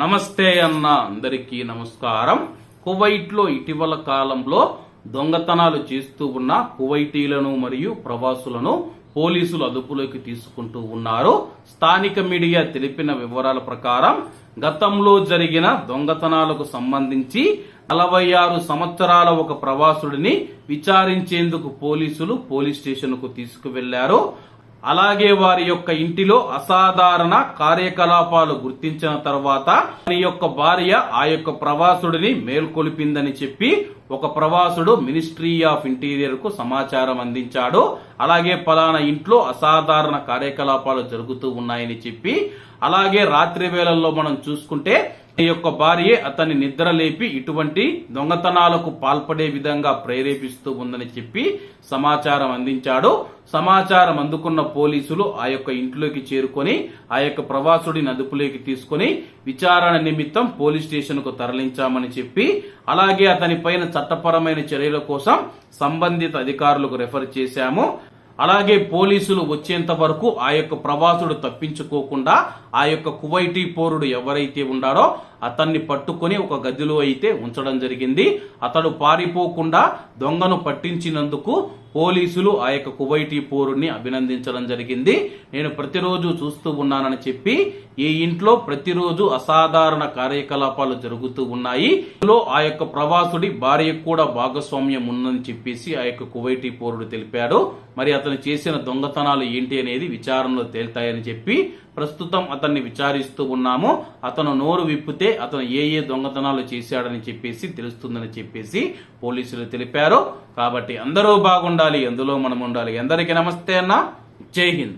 నమస్తే అన్న అందరికీ నమస్కారం. కువైట్లో ఇటీవల కాలంలో దొంగతనాలు చేస్తూ ఉన్న కువైటీలను మరియు ప్రవాసులను పోలీసులు అదుపులోకి తీసుకుంటూ ఉన్నారు. స్థానిక మీడియా తెలిపిన వివరాల ప్రకారం గతంలో జరిగిన దొంగతనాలకు సంబంధించి నలభై ఆరు సంవత్సరాల ఒక ప్రవాసుడిని విచారించేందుకు పోలీసులు పోలీస్ స్టేషన్కు తీసుకువెళ్ళారు. అలాగే వారి యొక్క ఇంటిలో అసాధారణ కార్యకలాపాలు గుర్తించిన తర్వాత వారి యొక్క భార్య ఆ యొక్క ప్రవాసుడిని మేల్కొలిపిందని చెప్పి ఒక ప్రవాసుడు మినిస్ట్రీ ఆఫ్ ఇంటీరియర్కు సమాచారం అందించాడు. అలాగే పలానా ఇంట్లో అసాధారణ కార్యకలాపాలు జరుగుతూ ఉన్నాయని చెప్పి అలాగే రాత్రి వేళల్లో మనం చూసుకుంటే ఈ యొక్క భార్య అతన్ని నిద్రలేపి ఇటువంటి దొంగతనాలకు పాల్పడే విధంగా ప్రేరేపిస్తూ ఉందని చెప్పి సమాచారం అందించాడు. సమాచారం అందుకున్న పోలీసులు ఆ యొక్క ఇంట్లోకి చేరుకొని ఆ యొక్క ప్రవాసుడిని అదుపులోకి తీసుకొని విచారణ నిమిత్తం పోలీస్ స్టేషన్కు తరలించామని చెప్పి అలాగే అతని పైన చట్టపరమైన చర్యల కోసం సంబంధిత అధికారులకు రెఫర్ చేశాము. అలాగే పోలీసులు వచ్చేంత వరకు ఆ యొక్క ప్రవాసుడు తప్పించుకోకుండా ఆ యొక్క కువైటీ పౌరుడు ఎవరైతే ఉన్నాడో అతన్ని పట్టుకొని ఒక గదిలో అయితే ఉంచడం జరిగింది. అతడు పారిపోకుండా దొంగను పట్టించినందుకు పోలీసులు ఆ యొక్క కువైటీ పోరుని అభినందించడం జరిగింది. నేను ప్రతిరోజు చూస్తూ ఉన్నానని చెప్పి ఈ ఇంట్లో ప్రతిరోజు అసాధారణ కార్యకలాపాలు జరుగుతూ ఉన్నాయి. ఇందులో ఆ యొక్క ప్రవాసుడి భార్య కూడా భాగస్వామ్యం ఉందని చెప్పేసి ఆ యొక్క కువైటీ పౌరుడు తెలిపాడు. మరి అతను చేసిన దొంగతనాలు ఏంటి అనేది విచారణలో తేల్తాయని చెప్పి ప్రస్తుతం అతన్ని విచారిస్తూ ఉన్నాము. అతను నోరు విప్పితే అతను ఏ ఏ దొంగతనాలు చేశాడని చెప్పేసి తెలుస్తుందని చెప్పేసి పోలీసులు తెలిపారు. కాబట్టి అందరూ బాగుండాలి అందులో మనం ఉండాలి. అందరికీ నమస్తే అన్న. జై హింద్.